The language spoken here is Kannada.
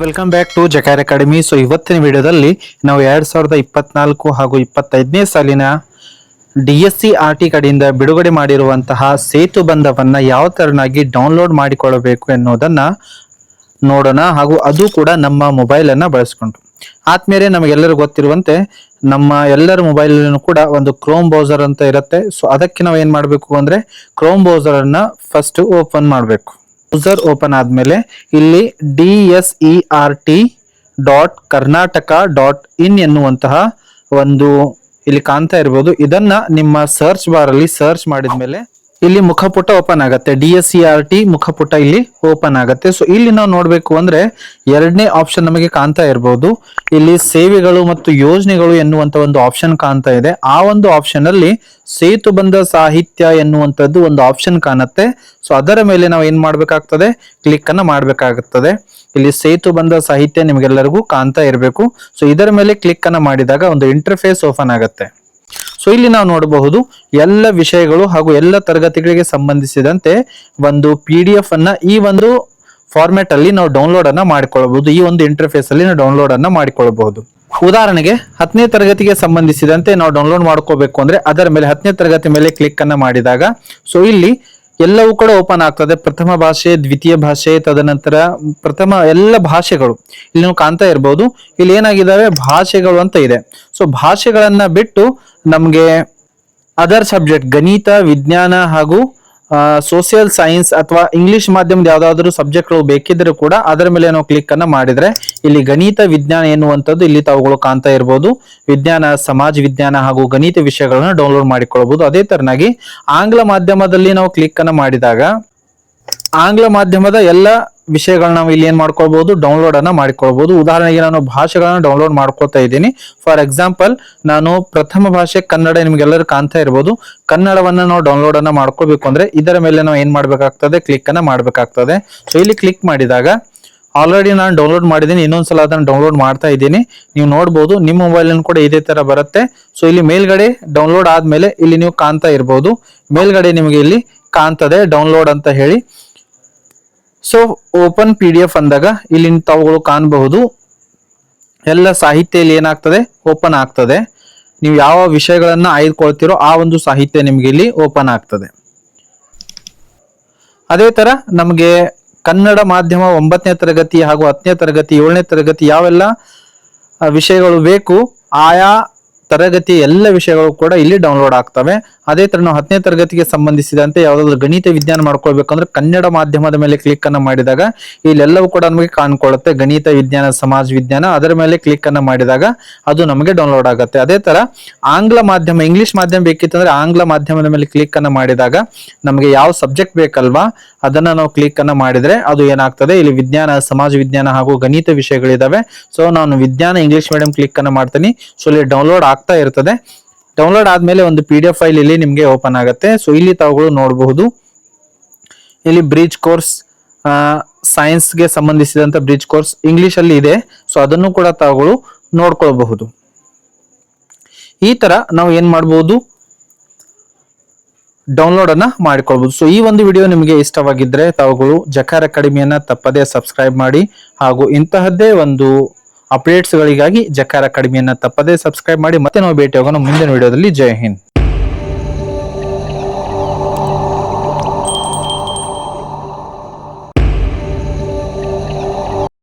Welcome back to Jakar academy so ಇವತ್ತಿನ ವಿಡಿಯೋದಲ್ಲಿ ನಾವು ಎರಡ್ ಸಾವಿರದ ಇಪ್ಪತ್ನಾಲ್ಕು ಹಾಗೂ ಇಪ್ಪತ್ತೈದನೇ ಸಾಲಿನ D S C R T ಕಡೆಯಿಂದ ಬಿಡುಗಡೆ ಮಾಡಿರುವಂತಹ ಸೇತು ಬಂಧವನ್ನ ಯಾವ ತರನಾಗಿ ಡೌನ್ಲೋಡ್ ಮಾಡಿಕೊಳ್ಳಬೇಕು ಎನ್ನುವುದನ್ನ ನೋಡೋಣ. ಹಾಗೂ ಅದು ಕೂಡ ನಮ್ಮ ಮೊಬೈಲ್ ಅನ್ನ ಬಳಸಿಕೊಂಡು. ಆದ್ಮೇಲೆ ನಮಗೆಲ್ಲರೂ ಗೊತ್ತಿರುವಂತೆ ನಮ್ಮ ಎಲ್ಲರ ಮೊಬೈಲ್ ಕೂಡ ಒಂದು ಕ್ರೋಮ್ ಬ್ರೌಸರ್ ಅಂತ ಇರುತ್ತೆ. ಸೊ ಅದಕ್ಕೆ ನಾವು ಏನ್ ಮಾಡಬೇಕು ಅಂದ್ರೆ ಕ್ರೋಮ್ ಬ್ರೌಸರ್ ಅನ್ನ ಫಸ್ಟ್ ಓಪನ್ ಮಾಡಬೇಕು. ಬ್ರೌಸರ್ ಓಪನ್ ಆದ್ಮೇಲೆ ಇಲ್ಲಿ D S E R T dot Karnataka dot in ಎನ್ನುವಂತಹ ಒಂದು ಇಲ್ಲಿ ಕಾಣ್ತಾ ಇರ್ಬೋದು. ಇದನ್ನ ನಿಮ್ಮ ಸರ್ಚ್ ಬಾರ್ ಅಲ್ಲಿ ಸರ್ಚ್ ಮಾಡಿದ್ಮೇಲೆ ಇಲ್ಲಿ ಮುಖಪುಟ ಓಪನ್ ಆಗುತ್ತೆ. D S C R T ಮುಖಪುಟ ಇಲ್ಲಿ ಓಪನ್ ಆಗುತ್ತೆ. ಸೊ ಇಲ್ಲಿ ನಾವು ನೋಡಬೇಕು ಅಂದ್ರೆ ಎರಡನೇ ಆಪ್ಷನ್ ನಮಗೆ ಕಾಣ್ತಾ ಇರಬಹುದು ಇಲ್ಲಿ ಸೇವೆಗಳು ಮತ್ತು ಯೋಜನೆಗಳು ಎನ್ನುವಂತ ಒಂದು ಆಪ್ಷನ್ ಕಾಣ್ತಾ ಇದೆ. ಆ ಒಂದು ಆಪ್ಷನ್ ಅಲ್ಲಿ ಸೇತು ಬಂದ ಸಾಹಿತ್ಯ ಎನ್ನುವಂಥದ್ದು ಒಂದು ಆಪ್ಷನ್ ಕಾಣುತ್ತೆ. ಸೊ ಅದರ ಮೇಲೆ ನಾವು ಏನ್ ಮಾಡ್ಬೇಕಾಗ್ತದೆ? ಕ್ಲಿಕ್ ಅನ್ನ ಮಾಡ್ಬೇಕಾಗುತ್ತದೆ ಇಲ್ಲಿ ಸೇತು ಬಂದ ಸಾಹಿತ್ಯ ನಿಮಗೆಲ್ಲರಿಗೂ ಕಾಣ್ತಾ ಇರಬೇಕು. ಸೊ ಇದರ ಮೇಲೆ ಕ್ಲಿಕ್ ಅನ್ನ ಮಾಡಿದಾಗ ಒಂದು ಇಂಟರ್ಫೇಸ್ ಓಪನ್ ಆಗುತ್ತೆ. ಸೊ ಇಲ್ಲಿ ನಾವು ನೋಡಬಹುದು ಎಲ್ಲ ವಿಷಯಗಳು ಹಾಗೂ ಎಲ್ಲ ತರಗತಿಗಳಿಗೆ ಸಂಬಂಧಿಸಿದಂತೆ ಒಂದು ಪಿ ಡಿ ಎಫ್ ಅನ್ನ ಈ ಒಂದು ಫಾರ್ಮೆಟ್ ಅಲ್ಲಿ ನಾವು ಡೌನ್ಲೋಡ್ ಅನ್ನ ಮಾಡಿಕೊಳ್ಳಬಹುದು. ಈ ಒಂದು ಇಂಟರ್ಫೇಸ್ ಅಲ್ಲಿ ನಾವು ಡೌನ್ಲೋಡ್ ಅನ್ನ ಮಾಡಿಕೊಳ್ಳಬಹುದು. ಉದಾಹರಣೆಗೆ ಹತ್ತನೇ ತರಗತಿಗೆ ಸಂಬಂಧಿಸಿದಂತೆ ನಾವು ಡೌನ್ಲೋಡ್ ಮಾಡ್ಕೋಬೇಕು ಅಂದ್ರೆ ಅದರ ಮೇಲೆ ಹತ್ತನೇ ತರಗತಿ ಮೇಲೆ ಕ್ಲಿಕ್ ಅನ್ನ ಮಾಡಿದಾಗ, ಸೊ ಇಲ್ಲಿ ಎಲ್ಲವೂ ಕೂಡ ಓಪನ್ ಆಗ್ತದೆ. ಪ್ರಥಮ ಭಾಷೆ, ದ್ವಿತೀಯ ಭಾಷೆ, ತದನಂತರ ಪ್ರಥಮ ಎಲ್ಲ ಭಾಷೆಗಳು. ಇಲ್ಲಿ ನೀವು ಕಾಣ್ತಾ ಇರ್ಬೋದು. ಇಲ್ಲಿ ಏನಾಗಿದ್ದಾವೆ ಭಾಷೆಗಳು ಅಂತ ಇದೆ. ಸೊ ಭಾಷೆಗಳನ್ನ ಬಿಟ್ಟು ನಮ್ಗೆ ಅದರ್ ಸಬ್ಜೆಕ್ಟ್ ಗಣಿತ, ವಿಜ್ಞಾನ ಹಾಗೂ ಸೋಷಿಯಲ್ ಸೈನ್ಸ್ ಅಥವಾ ಇಂಗ್ಲಿಷ್ ಮಾಧ್ಯಮದ ಯಾವ್ದಾದ್ರು ಸಬ್ಜೆಕ್ಟ್ಗಳು ಬೇಕಿದ್ರು ಕೂಡ ಅದರ ಮೇಲೆ ನಾವು ಕ್ಲಿಕ್ ಅನ್ನ ಮಾಡಿದ್ರೆ ಇಲ್ಲಿ ಗಣಿತ ವಿಜ್ಞಾನ ಎನ್ನುವಂಥದ್ದು ಇಲ್ಲಿ ತಾವುಗಳು ಕಾಣ್ತಾ ಇರಬಹುದು ವಿಜ್ಞಾನ, ಸಮಾಜ ವಿಜ್ಞಾನ ಹಾಗೂ ಗಣಿತ ವಿಷಯಗಳನ್ನ ಡೌನ್ಲೋಡ್ ಮಾಡಿಕೊಳ್ಳಬಹುದು. ಅದೇ ತರನಾಗಿ ಆಂಗ್ಲ ಮಾಧ್ಯಮದಲ್ಲಿ ನಾವು ಕ್ಲಿಕ್ ಅನ್ನ ಮಾಡಿದಾಗ ಆಂಗ್ಲ ಮಾಧ್ಯಮದ ಎಲ್ಲ ವಿಷಯಗಳನ್ನ ನಾವು ಇಲ್ಲಿ ಏನ್ ಮಾಡ್ಕೊಳ್ಬಹುದು ಡೌನ್ಲೋಡ್ ಅನ್ನ ಮಾಡಿಕೊಳ್ಬಹುದು ಉದಾಹರಣೆಗೆ ನಾನು ಭಾಷೆಗಳನ್ನ ಡೌನ್ಲೋಡ್ ಮಾಡ್ಕೊತಾ ಇದ್ದೀನಿ. ಫಾರ್ ಎಕ್ಸಾಂಪಲ್ ನಾನು ಪ್ರಥಮ ಭಾಷೆ ಕನ್ನಡ ನಿಮ್ಗೆಲ್ಲರೂ ಕಾಣ್ತಾ ಇರ್ಬೋದು. ಕನ್ನಡವನ್ನ ನಾವು ಡೌನ್ಲೋಡ್ ಅನ್ನ ಮಾಡ್ಕೋಬೇಕು ಅಂದ್ರೆ ಇದರ ಮೇಲೆ ನಾವು ಏನ್ ಮಾಡ್ಬೇಕಾಗ್ತದೆ? ಕ್ಲಿಕ್ ಅನ್ನ ಮಾಡ್ಬೇಕಾಗ್ತದೆ. ಸೊ ಇಲ್ಲಿ ಕ್ಲಿಕ್ ಮಾಡಿದಾಗ ಆಲ್ರೆಡಿ ನಾನು ಡೌನ್ಲೋಡ್ ಮಾಡಿದ್ದೀನಿ. ಇನ್ನೊಂದ್ಸಲ ಅದನ್ನ ಡೌನ್ಲೋಡ್ ಮಾಡ್ತಾ ಇದ್ದೀನಿ. ನೀವು ನೋಡ್ಬೋದು, ನಿಮ್ಮ ಮೊಬೈಲ್ ಕೂಡ ಇದೇ ತರ ಬರುತ್ತೆ. ಸೊ ಇಲ್ಲಿ ಮೇಲ್ಗಡೆ ಡೌನ್ಲೋಡ್ ಆದ್ಮೇಲೆ ಇಲ್ಲಿ ನೀವು ಕಾಣ್ತಾ ಇರ್ಬೋದು. ಮೇಲ್ಗಡೆ ನಿಮಗೆ ಇಲ್ಲಿ ಕಾಣ್ತದೆ ಡೌನ್ಲೋಡ್ ಅಂತ ಹೇಳಿ. So open P D F ಅಂದಾಗ ಇಲ್ಲಿ ತಾವುಗಳು ಕಾಣಬಹುದು. ಎಲ್ಲ ಸಾಹಿತ್ಯ ಇಲ್ಲಿ ಏನಾಗ್ತದೆ? ಓಪನ್ ಆಗ್ತದೆ. ನೀವು ಯಾವ ವಿಷಯಗಳನ್ನ ಆಯ್ದುಕೊಳ್ತಿರೋ ಆ ಒಂದು ಸಾಹಿತ್ಯ ನಿಮ್ಗೆ ಇಲ್ಲಿ ಓಪನ್ ಆಗ್ತದೆ. ಅದೇ ತರ ನಮಗೆ ಕನ್ನಡ ಮಾಧ್ಯಮ ಒಂಬತ್ತನೇ ತರಗತಿ ಹಾಗೂ ಹತ್ತನೇ ತರಗತಿ, ಏಳನೇ ತರಗತಿ ಯಾವೆಲ್ಲ ವಿಷಯಗಳು ಬೇಕು, ಆಯಾ ತರಗತಿ ಎಲ್ಲ ವಿಷಯಗಳು ಕೂಡ ಇಲ್ಲಿ ಡೌನ್ಲೋಡ್ ಆಗ್ತವೆ. ಅದೇ ತರ ನಾವು ಹತ್ತನೇ ತರಗತಿಗೆ ಸಂಬಂಧಿಸಿದಂತೆ ಯಾವ್ದಾದ್ರು ಗಣಿತ ವಿಜ್ಞಾನ ಮಾಡ್ಕೊಳ್ಬೇಕಂದ್ರೆ ಕನ್ನಡ ಮಾಧ್ಯಮದ ಮೇಲೆ ಕ್ಲಿಕ್ ಅನ್ನ ಮಾಡಿದಾಗ ಇಲ್ಲೆಲ್ಲವೂ ಕೂಡ ನಮಗೆ ಕಾಣ್ಕೊಳ್ಳುತ್ತೆ ಗಣಿತ ವಿಜ್ಞಾನ, ಸಮಾಜ ವಿಜ್ಞಾನ ಅದರ ಮೇಲೆ ಕ್ಲಿಕ್ ಅನ್ನ ಮಾಡಿದಾಗ ಅದು ನಮಗೆ ಡೌನ್ಲೋಡ್ ಆಗುತ್ತೆ. ಅದೇ ತರ ಆಂಗ್ಲ ಮಾಧ್ಯಮ, ಇಂಗ್ಲಿಷ್ ಮಾಧ್ಯಮ ಬೇಕಿತ್ತಂದ್ರೆ ಆಂಗ್ಲ ಮಾಧ್ಯಮದ ಮೇಲೆ ಕ್ಲಿಕ್ ಅನ್ನ ಮಾಡಿದಾಗ ನಮಗೆ ಯಾವ ಸಬ್ಜೆಕ್ಟ್ ಬೇಕಲ್ವಾ ಅದನ್ನ ನಾವು ಕ್ಲಿಕ್ ಅನ್ನ ಮಾಡಿದ್ರೆ ಅದು ಏನಾಗ್ತದೆ? ಇಲ್ಲಿ ವಿಜ್ಞಾನ, ಸಮಾಜ ವಿಜ್ಞಾನ ಹಾಗೂ ಗಣಿತ ವಿಷಯಗಳಿದಾವೆ. ಸೊ ನಾನು ವಿಜ್ಞಾನ, ಇಂಗ್ಲಿಷ್ ಮೀಡಿಯಂ ಕ್ಲಿಕ್ ಅನ್ನ ಮಾಡ್ತೀನಿ. ಸೊ ಇಲ್ಲಿ ಡೌನ್ಲೋಡ್ ಆಗ್ತಾ ಇರ್ತದೆ. ಡೌನ್ಲೋಡ್ ಆದ್ಮೇಲೆ ಒಂದು ಪಿ ಡಿ ಎಫ್ ಫೈಲ್ ಇಲ್ಲಿ ನಿಮಗೆ ಓಪನ್ ಆಗುತ್ತೆ. ಸೊ ಇಲ್ಲಿ ತಾವುಗಳು ನೋಡಬಹುದು. ಇಲ್ಲಿ ಬ್ರಿಡ್ಜ್ ಕೋರ್ಸ್ ಸೈನ್ಸ್ಗೆ ಸಂಬಂಧಿಸಿದಂತ ಬ್ರಿಡ್ಜ್ ಕೋರ್ಸ್ ಇಂಗ್ಲಿಷ್ ಅಲ್ಲಿ ಇದೆ. ಸೊ ಅದನ್ನು ಕೂಡ ತಾವುಗಳು ನೋಡ್ಕೊಳ್ಬಹುದು. ಈ ತರ ನಾವು ಏನ್ ಮಾಡಬಹುದು? ಡೌನ್ಲೋಡ್ ಅನ್ನ ಮಾಡಿಕೊಳ್ಬಹುದು. ಸೊ ಈ ಒಂದು ವಿಡಿಯೋ ನಿಮಗೆ ಇಷ್ಟವಾಗಿದ್ರೆ ತಾವುಗಳು ಜಕಾರ್ ಅಕಾಡೆಮಿಯನ್ನ ತಪ್ಪದೇ ಸಬ್ಸ್ಕ್ರೈಬ್ ಮಾಡಿ ಹಾಗೂ ಇಂತಹದ್ದೇ ಒಂದು ಅಪ್ಡೇಟ್ಸ್ ಜಕಾರ ಅಕಾಡೆಮಿಯನ್ನ ತಪ್ಪದೇ ಸಬ್ಸ್ಕ್ರೈಬ್ ಮಾಡಿ ಮತ್ತೆ ನಾವು ಭೇಟಿ ಹೋಗೋಣ ಮುಂದಿನ ವಿಡಿಯೋದಲ್ಲಿ ಜೈ ಹಿಂದ್.